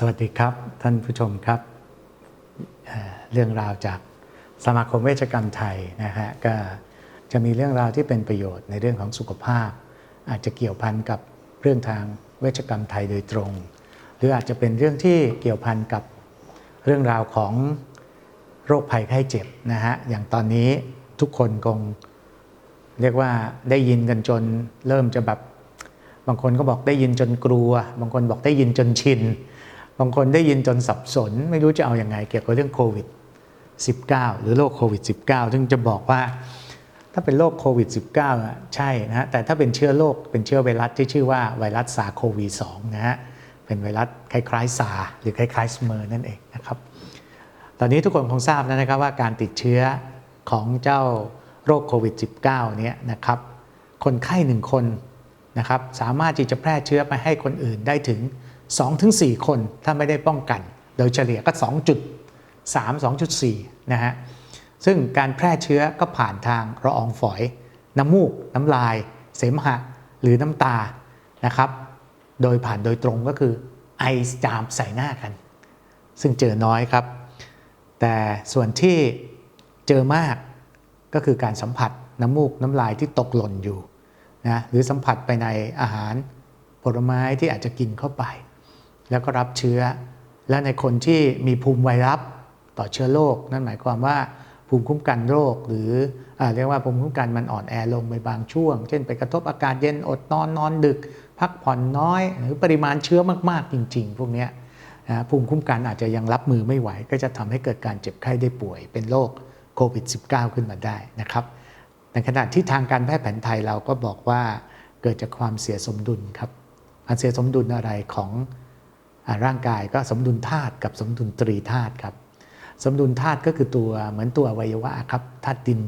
สวัสดีครับท่านผู้ชมครับเรื่องราวจากสมาคมเวชกรรมไทยนะฮะก็จะมีเรื่องราวที่เป็นประโยชน์ในเรื่องของสุขภาพ อาจจะเกี่ยวพันกับเรื่องทางเวชกรรมไทยโดยตรง หรืออาจจะเป็นเรื่องที่เกี่ยวพันกับเรื่องราวของโรคภัยไข้เจ็บนะฮะอย่างตอนนี้ทุกคนคงเรียกว่าได้ยินกันจนเริ่มจะแบบบางคนก็บอกได้ยินจนกลัว บางคนบอกได้ยินจนชิน บางคนได้ยินจนสับสน ไม่รู้จะเอาอยัางไงเกี่ยวกับเรื่องโควิด -19 หรือโรคโควิด -19 ซึ่งจะบอกว่า ถ้าเป็นโรคโควิด -19 ใช่นะฮะแต่ถ้าเป็นเชื้อโรคเป็นเชื้อไวรัสที่ชื่อว่าไวรัสซาโควี2นะฮะเป็นไวรัสคล้ายๆซาหรือคล้ายๆสเมอร์นั่นเองนะครับตอนนี้ทุกคนคงทราบแล้วนะครับว่าการติดเชื้อของเจ้าโรคโควิด -19 เนี่ยนะครับคนไข้หนึ่งคนนะครับสามารถที่จะแพร่เชื้อไปให้คนอื่นได้ถึง 2-4 คนถ้าไม่ได้ป้องกัน โดยเฉลี่ยก็ 2.3 2.4 นะฮะ ซึ่งการแพร่เชื้อก็ผ่านทางละอองฝอย น้ำมูก น้ำลาย เสมหะ หรือน้ำตานะครับ โดยผ่านโดยตรงก็คือไอจามใส่หน้ากัน ซึ่งเจอน้อยครับ แต่ส่วนที่เจอมากก็คือการสัมผัสน้ำมูกน้ำลายที่ตกหล่นอยู่นะหรือสัมผัสไปในอาหารผลไม้ที่อาจจะกินเข้าไป แล้วก็รับเชื้อ และในคนที่มีภูมิไวรัสต่อเชื้อโรคนั่นหมายความว่าภูมิคุ้มกันโรค หรืออเรียกว่าภูมิคุ้มกันมันอ่อนแอลงไปบางช่วง เช่นไปกระทบอากาศเย็นอดนอนนอนดึก พักผ่อนน้อย หรือปริมาณเชื้อมากๆจริง ๆ พวกนี้ภูมิคุ้มกันอาจจะยังรับมือไม่ไหว ก็จะทำให้เกิดการเจ็บไข้ได้ป่วย เป็นโรคโควิด -19 ขึ้นมาได้นะครับในขณะที่ทางการแพทย์แผนไทยเราก็บอกว่าเกิดจากความเสียสมดุลครับการเสียสมดุลอะไรของ ร่างกายก็สมดุลธาตุกับสมดุลตรีธาตุครับ สมดุลธาตุก็คือตัวเหมือนตัวอวัยวะครับธาตุดิน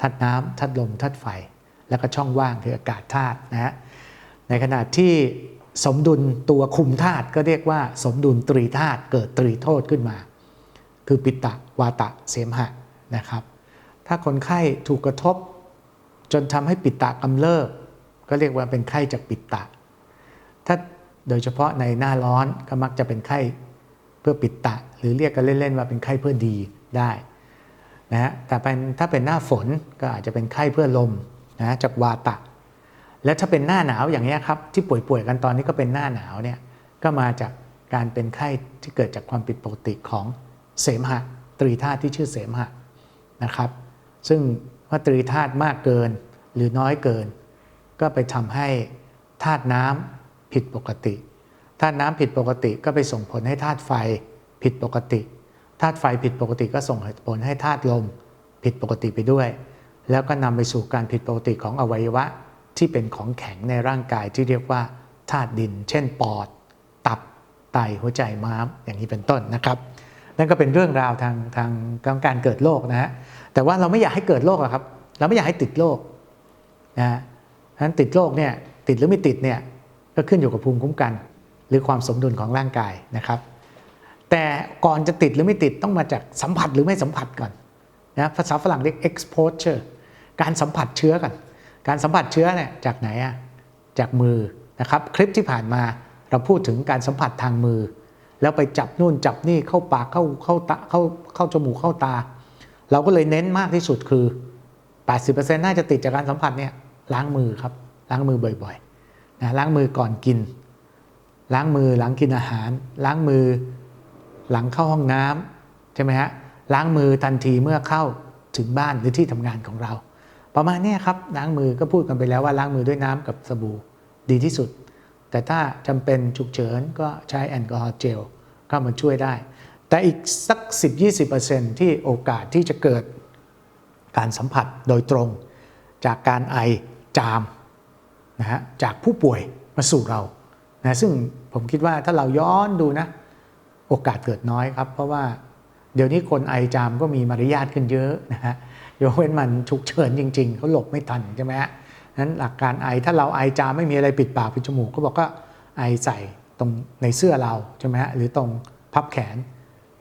ธาตุน้ำธาตุลมธาตุไฟ แล้วก็ช่องว่างคืออากาศธาตุนะฮะในขณะที่สมดุลตัวคุมธาตุก็เรียกว่า สมดุลตรีธาตุเกิดตรีโทษขึ้นมา คือปิตะวาตะเสมหะนะครับ ถ้าคนไข้ถูกกระทบ จนทำให้ปิตะกำเริบก็เรียกว่าเป็นไข้จากปิตะ ถ้า โดยเฉพาะในหน้าร้อนก็มักจะเป็นไข้เพื่อปิดตะ หรือเรียกกันเล่นๆว่าเป็นไข้เพื่อดีได้นะฮะแต่เป็นถ้าเป็นหน้าฝนก็อาจจะเป็นไข้เพื่อลมนะจากวาตะ และถ้าเป็นหน้าหนาวอย่างนี้ครับที่ป่วยๆกันตอนนี้ก็เป็นหน้าหนาวเนี่ยก็มาจากการเป็นไข้ที่เกิดจากความผิดปกติของเสมหะตรีธาตุที่ชื่อเสมหะนะครับ ซึ่งว่าตรีธาตุมากเกินหรือน้อยเกิน ก็ไปทำให้ธาตุน้ำ ผิดปกติธาตุน้ำผิดปกติก็ไปส่งผลให้ธาตุไฟผิดปกติธาตุไฟผิดปกติก็ส่งผลให้ธาตุลมผิดปกติไปด้วย แล้วก็นำไปสู่การผิดปกติของอวัยวะที่เป็นของแข็งในร่างกายที่เรียกว่าธาตุดิน เช่น ปอด ตับ ไต หัวใจ ม้าม อย่างนี้เป็นต้นนะครับ นั่นก็เป็นเรื่องราวทางทางการเกิดโรคนะฮะ แต่ว่าเราไม่อยากให้เกิดโรคอะครับ เราไม่อยากให้ติดโรคนะฮะฉะนั้นติดโรคเนี่ย ติดหรือไม่ติดเนี่ย ก็ขึ้นอยู่กับภูมิคุ้มกัน หรือความสมดุลของร่างกายนะครับ แต่ก่อนจะติดหรือไม่ติดต้องมาจากสัมผัสหรือไม่สัมผัสก่อนนะภาษาฝรั่งเรียก exposure การสัมผัสเชื้อกันการสัมผัสเชื้อเนี่ยจากไหนอะจากมือนะครับ คลิปที่ผ่านมาเราพูดถึงการสัมผัสทางมือ แล้วไปจับนู่นจับนี่เข้าปากเข้าเข้าตาเข้าเข้าจมูกเข้าตา เราก็เลยเน้นมากที่สุดคือ 80%น่าจะติดจากการสัมผัสเนี่ยล้างมือครับล้างมือบ่อยๆ นะล้างมือก่อนกิน ล้างมือหลังกินอาหาร ล้างมือหลังเข้าห้องน้ำใช่ไหมฮะล้างมือทันทีเมื่อเข้าถึงบ้านหรือที่ทำงานของเรา ประมาณนี้ครับล้างมือก็พูดกันไปแล้วว่าล้างมือด้วยน้ำกับสบู่ดีที่สุด แต่ถ้าจำเป็นฉุกเฉินก็ใช้แอลกอฮอล์เจลเข้ามาช่วยได้ แต่อีกสัก 10-20%ที่โอกาสที่จะเกิดการสัมผัสโดยตรง จากการไอจาม นะฮะจากผู้ป่วยมาสู่เรานะซึ่งผมคิดว่าถ้าเราย้อนดูนะ โอกาสเกิดน้อยครับ เพราะว่าเดี๋ยวนี้คนไอจามก็มีมารยาทขึ้นเยอะนะฮะยกเว้นมันฉุกเฉินจริง ๆเขาหลบไม่ทันใช่ไหมฮะนั้นหลักการไอถ้าเราไอจามไม่มีอะไรปิดปากปิดจมูกก็บอกก็ไอใส่ตรงในเสื้อเราใช่ไหมฮะหรือตรงพับแขน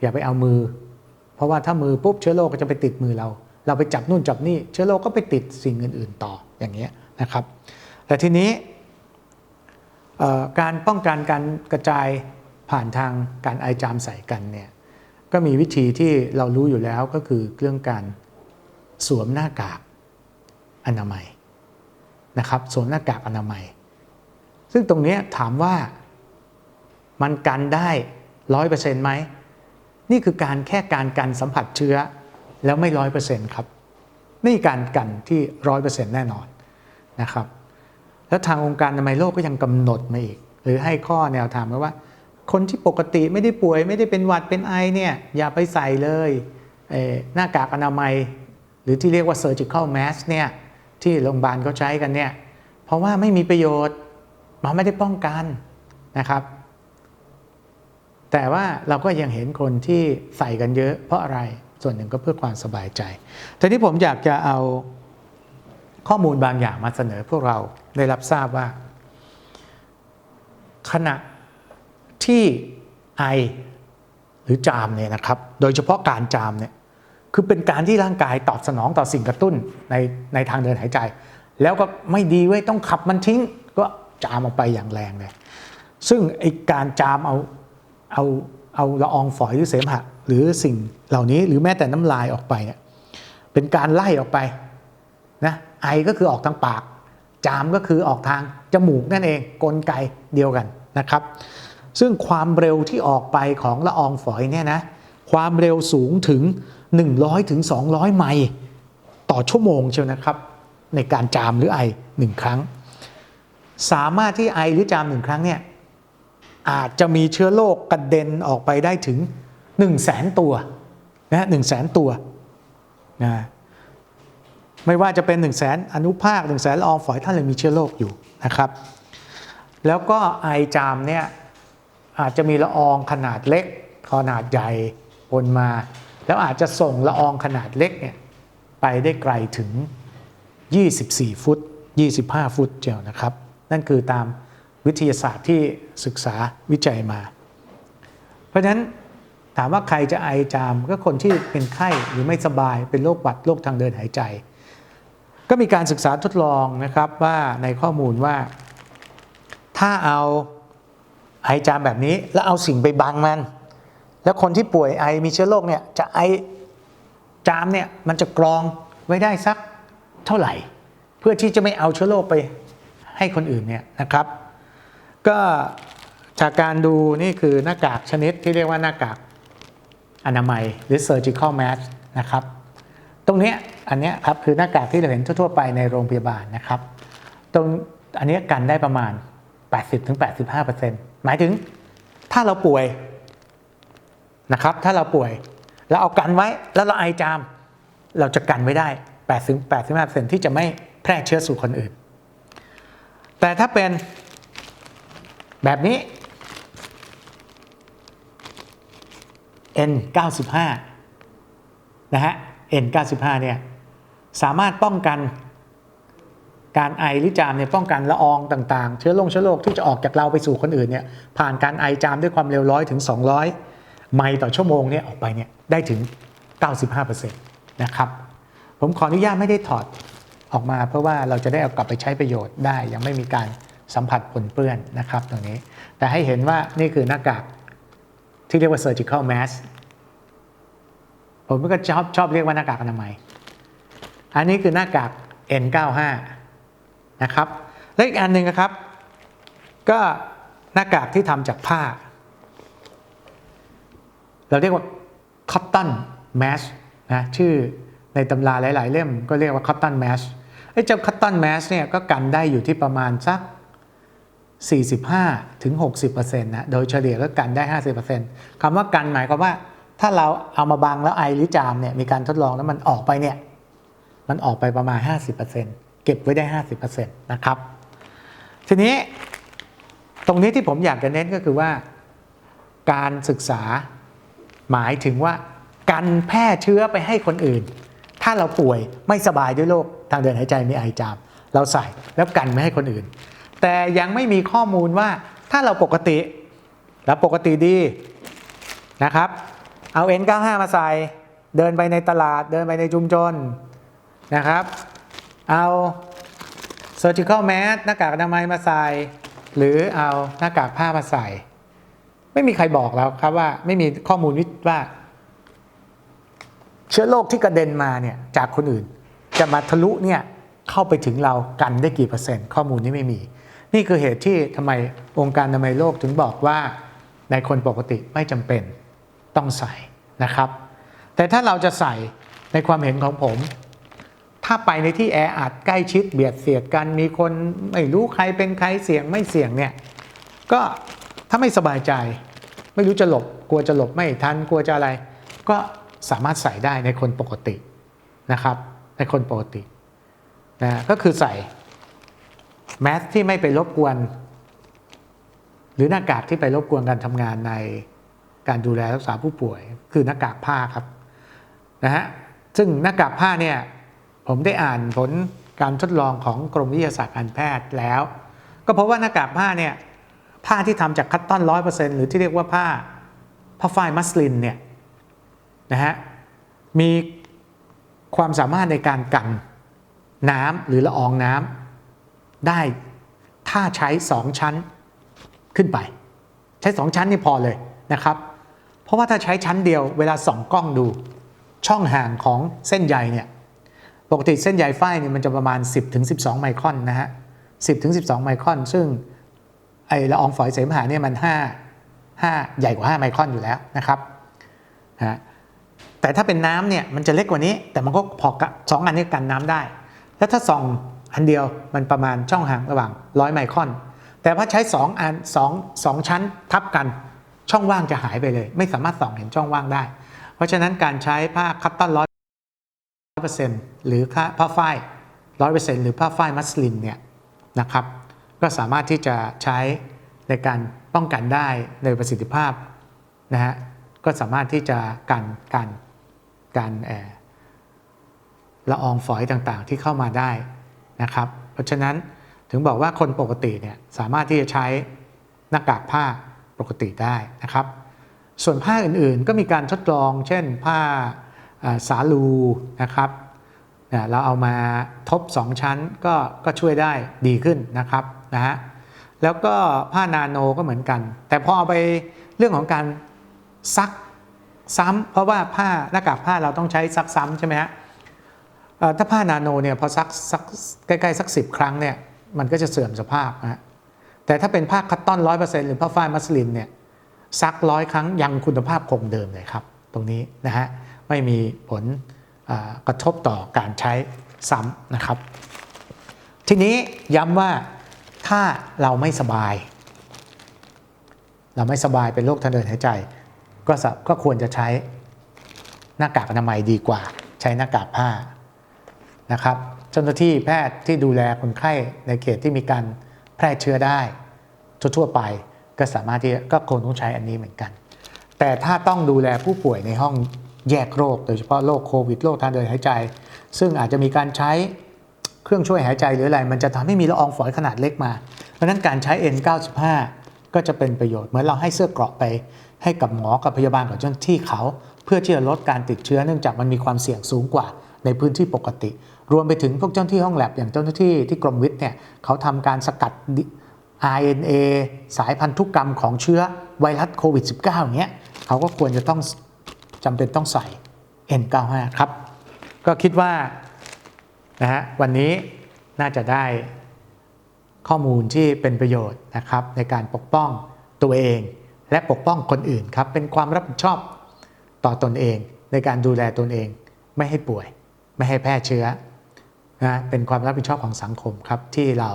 อย่าไปเอามือ เพราะว่าถ้ามือปุ๊บเชื้อโรคก็จะไปติดมือเรา เราไปจับนู่นจับนี่เชื้อโรคก็ไปติดสิ่งอื่น ๆ ต่ออย่างเงี้ยนะครับ แต่ทีนี้การป้องกันการกระจายผ่านทางการไอจามใส่กันเนี่ยก็มีวิธีที่เรารู้อยู่แล้วก็คือเรื่องการสวมหน้ากากอนามัยนะครับสวมหน้ากากอนามัย ซึ่งตรงนี้ถามว่ามันกันได้ร้อยเปอร์เซ็นต์ไหมนี่คือการแค่การกันสัมผัสเชื้อแล้วไม่ร้อยเปอร์เซ็นต์ครับ นี่การกันที่ร้อยเปอร์เซ็นต์แน่นอนนะครับ แล้วทางองค์การอนามัยโลกก็ยังกำหนดมาอีก หรือให้ข้อแนวทางไว้ว่า คนที่ปกติไม่ได้ป่วยไม่ได้เป็นหวัดเป็นไอเนี่ยอย่าไปใส่เลยเหน้ากากอนามัย หรือที่เรียกว่า surgical mask เนี่ยที่โรงพยาบาลเขาใช้กันเนี่ยเพราะว่าไม่มีประโยชน์มันไม่ได้ป้องกันนะครับ แต่ว่าเราก็ยังเห็นคนที่ใส่กันเยอะเพราะอะไรส่วนหนึ่งก็เพื่อความสบายใจ ทีนี้ผมอยากจะเอาข้อมูลบางอย่างมาเสนอพวกเรา ได้รับทราบว่า ขณะที่ไอหรือจามเนี่ยนะครับ โดยเฉพาะการจามเนี่ยคือเป็นการที่ร่างกายตอบสนองต่อสิ่งกระตุ้นในในทางเดินหายใจ แล้วก็ไม่ดีเว้ยต้องขับมันทิ้ง ก็จามออกไปอย่างแรงเลยซึ่งไอการจามเอาเอาเอาละอองฝอยหรือเสมหะหรือสิ่งเหล่านี้หรือแม้แต่น้ำลายออกไปเนี่ยเป็นการไล่ออกไปนะไอก็คือออกทางปาก จามก็คือออกทางจมูกนั่นเองกลไกเดียวกันนะครับ ซึ่งความเร็วที่ออกไปของละอองฝอยเนี่ยนะความเร็วสูงถึง 100ถึง200 ไมล์ต่อชั่วโมงเชียวนะครับ ในการจามหรือไอหนึ่งครั้ง สามารถที่ไอหรือจามหนึ่งครั้งเนี่ยอาจจะมีเชื้อโรคกระเด็นออกไปได้ถึง 1 0 0 0 0แสนตัวนะหนึ่งแสนตัวนะ ไม่ว่าจะเป็น 1 0 0 0 0แสนอนุภาค 1 0 0 0 0แสนละอองฝอยท่านเลยมีเชื้อโรคอยู่นะครับ แล้วก็ไอจามเนี่ยอาจจะมีละอองขนาดเล็ก ขนาดใหญ่ปนมา แล้วอาจจะส่งละอองขนาดเล็กเนี่ยไปได้ไกลถึง 24 ฟุต 25 ฟุตเจียวนะครับ นั่นคือตามวิทยาศาสตร์ที่ศึกษาวิจัยมา เพราะฉะนั้นถามว่าใครจะไอจามก็คนที่เป็นไข้หรือไม่สบายเป็นโรคหวัดโรคทางเดินหายใจ ก็มีการศึกษาทดลองนะครับว่าในข้อมูลว่า ถ้าเอาไอจามแบบนี้แล้วเอาสิ่งไปบังมัน แล้วคนที่ป่วยไอมีเชื้อโรคเนี่ยจะไอจามเนี่ยมันจะกรองไว้ได้สักเท่าไหร่ เพื่อที่จะไม่เอาเชื้อโรคไปให้คนอื่นเนี่ยนะครับ ก็จากการดูนี่คือหน้ากากชนิดที่เรียกว่าหน้ากากอนามัยหรือ surgical mask นะครับ ตรงนี้อันนี้ครับคือหน้ากากที่เราเห็นทั่ว ๆ ไปในโรงพยาบาลนะครับ ตรงอันนี้กันได้ประมาณ 80-85%หมายถึงถ้าเราป่วยนะครับ ถ้าเราป่วยแล้วเอากันไว้แล้วเราไอจาม เราจะกันไว้ได้80-85%ที่จะไม่แพร่เชื้อสู่คนอื่น แต่ถ้าเป็นแบบนี้ N95 นะฮะ N95 เนี่ยสามารถป้องกันการไอหรือจามเนี่ยป้องกันละอองต่างๆ เชื้อโรคเชื้อโรคที่จะออกจากเราไปสู่คนอื่นเนี่ยผ่านการไอจามด้วยความเร็วร้อยถึง 200 ไมล์ต่อชั่วโมงเนี่ยออกไปเนี่ยได้ถึง 95%นะครับผมขออนุญาตไม่ได้ถอดออกมา เพราะว่าเราจะได้เอากลับไปใช้ประโยชน์ได้ ยังไม่มีการสัมผัสปนเปื้อนนะครับตรงนี้ แต่ให้เห็นว่านี่คือหน้ากากที่เรียกว่า surgical mask ผมก็ชอบชอบเรียกว่าหน้ากากอนามัย อันนี้คือหน้ากาก N95 นะครับ และอีกอันหนึ่งนะครับ ก็หน้ากากที่ทำจากผ้า เราเรียกว่า cotton mask นะชื่อในตำราหลาย ๆ เล่มก็เรียกว่า cotton mask ไอ้เจ้า cotton mask เนี่ยก็กันได้อยู่ที่ประมาณสัก45ถึง60%นะ โดยเฉลี่ยก็กันได้ 50%คำว่ากันหมายความว่า ถ้าเราเอามาบังแล้วไอหรือจามเนี่ยมีการทดลองแล้วมันออกไปเนี่ยมันออกไปประมาณ 50%เก็บไว้ได้ 50%นะครับ ทีนี้ตรงนี้ที่ผมอยากจะเน้นก็คือว่า การศึกษาหมายถึงว่าการแพร่เชื้อไปให้คนอื่น ถ้าเราป่วยไม่สบายด้วยโรคทางเดินหายใจมีไอจาม เราใส่แล้วกันไม่ให้คนอื่น แต่ยังไม่มีข้อมูลว่าถ้าเราปกติเราปกติดีนะครับ เอา N95 มาใส่ เดินไปในตลาด เดินไปในชุมชนนะครับ เอา surgical mask หน้ากากอนามัยมาใส่ หรือเอาหน้ากากผ้ามาใส่ ไม่มีใครบอกแล้วครับว่าไม่มีข้อมูลวิว่า เชื้อโรคที่กระเด็นมาเนี่ยจากคนอื่น จะมาทะลุเนี่ยเข้าไปถึงเรากันได้กี่เปอร์เซ็นต์ ข้อมูลนี้ไม่มี นี่คือเหตุที่ทำไมองค์การอนามัยโลกถึงบอกว่าในคนปกติไม่จำเป็น ต้องใส่นะครับ แต่ถ้าเราจะใส่ในความเห็นของผม ถ้าไปในที่แออัดใกล้ชิดเบียดเสียดกันมีคนไม่รู้ใครเป็นใครเสี่ยงไม่เสี่ยงเนี่ยก็ถ้าไม่สบายใจ ไม่รู้จะหลบ กลัวจะหลบไม่ทันกลัวจะอะไร ก็สามารถใส่ได้ในคนปกตินะครับ ในคนปกตินะก็คือใส่แมสที่ไม่ไปรบกวน หรือหน้ากากที่ไปรบกวนการทำงานใน การดูแลรักษาผู้ป่วย คือหน้ากากผ้าครับนะฮะซึ่งหน้ากากผ้าเนี่ยผมได้อ่านผลการทดลองของกรมวิทยาศาสตร์การแพทย์แล้ว ก็พบว่าหน้ากากผ้าเนี่ยผ้าที่ทำจากคัตตอนร้อยเปอร์เซ็นต์หรือที่เรียกว่าผ้าผ้าฝ้ายมัสลินเนี่ยนะฮะมีความสามารถในการกันน้ำหรือละอองน้ำได้ถ้าใช้ 2 ชั้นขึ้นไป ใช้ 2 ชั้นนี่พอเลยนะครับ ราะว่าถ้าใช้ชั้นเดียวเวลาส่องกล้องดูช่องห่างของเส้นใยเนี่ยปกติเส้นใยฝ้ายเนี่ยมันจะประมาณ 10-12 ไมครอนนะฮะ 10-12 ไมครอน ซึ่งไอละอองฝอยเสมหะเนี่ยมัน 5 5 ใหญ่กว่า 5 ไมครอนอยู่แล้วนะครับนะแต่ถ้าเป็นน้ำเนี่ยมันจะเล็กกว่านี้ แต่มันก็พอกะสองอันนี้กันน้ำได้ แล้วถ้าส่องอันเดียวมันประมาณช่องห่างระหว่างร้อยไมครอน แต่พอใช้สองอันสองสองชั้นทับกัน ช่องว่างจะหายไปเลย ไม่สามารถส่องเห็นช่องว่างได้ เพราะฉะนั้นการใช้ผ้าคัตตอนร้อยเปอร์เซ็นต์หรือผ้าฝ้ายร้อยเปอร์เซ็นต์หรือผ้าฝ้ายมัสลินเนี่ยนะครับ ก็สามารถที่จะใช้ในการป้องกันได้ในประสิทธิภาพนะฮะก็สามารถที่จะกันการการแอร์ละอองฝอยต่างๆที่เข้ามาได้นะครับ เพราะฉะนั้นถึงบอกว่าคนปกติเนี่ยสามารถที่จะใช้หน้ากากผ้า ปกติได้นะครับ ส่วนผ้าอื่นๆก็มีการทดลอง เช่นผ้าอ่าสาลูนะครับเราเอามาทบ 2 ชั้นก็ก็ช่วยได้ดีขึ้นนะครับนะฮะแล้วก็ผ้านาโนก็เหมือนกัน แต่พอเอาไปเรื่องของการซักซ้ำเพราะว่าผ้าหน้ากากผ้าเราต้องใช้ซักซ้ำใช่ไหมฮะถ้าผ้านาโนเนี่ยพอซักซักใกล้ๆสักสิครั้งเนี่ยมันก็จะเสื่อมสภาพนะฮะ แต่ถ้าเป็นผ้าคัตตอนร้อยเปอร์เซ็นต์หรือผ้าฝ้ายมัสลินเนี่ยซักร้อยครั้งยังคุณภาพคงเดิมเลยครับ ตรงนี้นะฮะไม่มีผลกระทบต่อการใช้ซ้ำนะครับ ทีนี้ย้ำว่าถ้าเราไม่สบาย เราไม่สบายเป็นโรคทางเดินหายใจ ก็ก็ควรจะใช้หน้ากากอนามัยดีกว่า ใช้หน้ากากผ้านะครับเจ้าหน้าที่แพทย์ที่ดูแลคนไข้ในเขตที่มีการแพร่เชื้อได้ ทั่วๆไป ก็สามารถที่ก็คงต้องใช้อันนี้เหมือนกัน แต่ถ้าต้องดูแลผู้ป่วยในห้องแยกโรค โดยเฉพาะโรคโควิดโรคทางเดินหายใจ ซึ่งอาจจะมีการใช้เครื่องช่วยหายใจหรืออะไร มันจะทำให้มีละอองฝอยขนาดเล็กมา เพราะนั้นการใช้ N95 ก็จะเป็นประโยชน์เหมือนเราให้เสื้อเกราะไป ให้กับหมอกับพยาบาลกับเจ้าหน้าที่เขา เพื่อที่จะลดการติดเชื้อเนื่องจากมันมีความเสี่ยงสูงกว่าในพื้นที่ปกติ รวมไปถึงพวกเจ้าหน้าที่ห้องแลบอย่างเจ้าหน้าที่ที่กรมวิทย์เนี่ยเขาทำการสกัด RNA สายพันธุกรรมของเชื้อไวรัสโควิด -19 อย่างเงี้ยเขาก็ควรจะต้องจำเป็นต้องใส่ N95 ครับ ก็คิดว่านะฮะวันนี้น่าจะได้ข้อมูลที่เป็นประโยชน์นะครับในการปกป้องตัวเอง และปกป้องคนอื่นครับ เป็นความรับผิดชอบต่อตนเอง ในการดูแลตนเอง ไม่ให้ป่วย ไม่ให้แพร่เชื้อนะเป็นความรับผิดชอบของสังคมครับที่เรา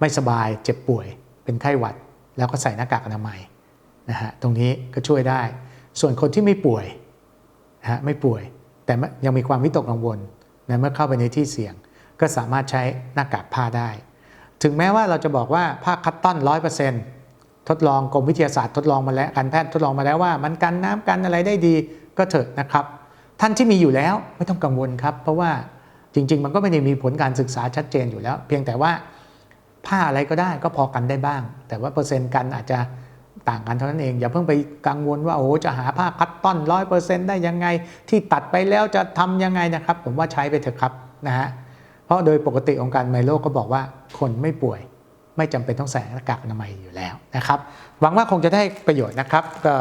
ไม่สบายเจ็บป่วยเป็นไข้หวัด แล้วก็ใส่หน้ากากอนามัยนะฮะตรงนี้ก็ช่วยได้ ส่วนคนที่ไม่ป่วยนะฮะไม่ป่วย แต่ยังมีความวิตกกังวลนะเมื่อเข้าไปในที่เสี่ยง ก็สามารถใช้หน้ากากผ้าได้ ถึงแม้ว่าเราจะบอกว่าผ้าคัตตอนร้อยเปอร์เซ็นต์ทดลองกรมวิทยาศาสตร์ทดลองมาแล้วการแพทย์ทดลองมาแล้วว่า มันกันน้ำกันอะไรได้ดีก็เถอะนะครับ ท่านที่มีอยู่แล้วไม่ต้องกังวลครับ เพราะว่าจริง ๆ มันก็ไม่ได้มีผลการศึกษาชัดเจนอยู่แล้ว เพียงแต่ว่า ผ้าอะไรก็ได้ก็พอกันได้บ้าง แต่ว่าเปอร์เซ็นต์กันอาจจะต่างกันเท่านั้นเอง อย่าเพิ่งไปกังวลว่าโอ้จะหาผ้าคัตตอนร้อยเปอร์เซ็นต์ได้ยังไง ที่ตัดไปแล้วจะทำยังไงนะครับ ผมว่าใช้ไปเถอะครับนะฮะเพราะโดยปกติองค์การไมโลก็บอกว่าคนไม่ป่วย ไม่จำเป็นต้องใส่หน้ากากอนามัยอยู่แล้วนะครับ หวังว่าคงจะได้ประโยชน์นะครับ ก็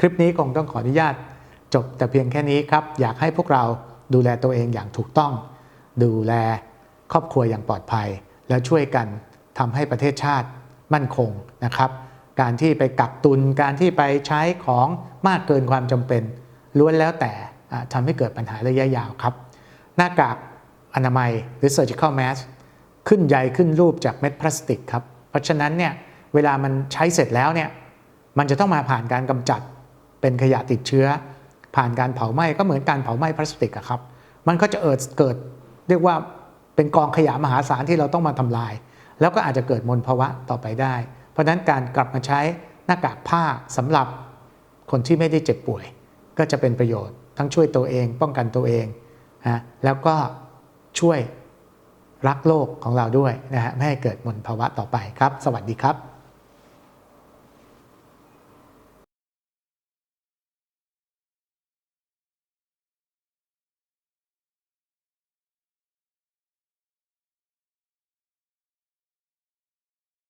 คลิปนี้คงต้องขออนุญาต จบแต่เพียงแค่นี้ครับอยากให้พวกเราดูแลตัวเองอย่างถูกต้อง ดูแลครอบครัวอย่างปลอดภัย และช่วยกัน ทำให้ประเทศชาติมั่นคงนะครับ การที่ไปกักตุนการที่ไปใช้ของมากเกินความจำเป็นล้วนแล้วแต่อ่าทำให้เกิดปัญหาระยะยาวครับ หน้ากากอนามัยหรือ surgical mask ขึ้นใยขึ้นรูปจากเม็ดพลาสติกครับ เพราะฉะนั้นเนี่ยเวลามันใช้เสร็จแล้วเนี่ยมันจะต้องมาผ่านการกำจัดเป็นขยะติดเชื้อ ผ่านการเผาไหม้ก็เหมือนการเผาไหม้พลาสติกอะครับ มันก็จะเอิดเกิด เรียกว่าเป็นกองขยะมหาศาลที่เราต้องมาทำลาย แล้วก็อาจจะเกิดมลภาวะต่อไปได้ เพราะฉะนั้นการกลับมาใช้หน้ากากผ้าสำหรับคนที่ไม่ได้เจ็บป่วย ก็จะเป็นประโยชน์ ทั้งช่วยตัวเอง ป้องกันตัวเองนะแล้วก็ช่วยรักโลกของเราด้วยนะฮะไม่ให้เกิดมลภาวะต่อไปครับ สวัสดีครับ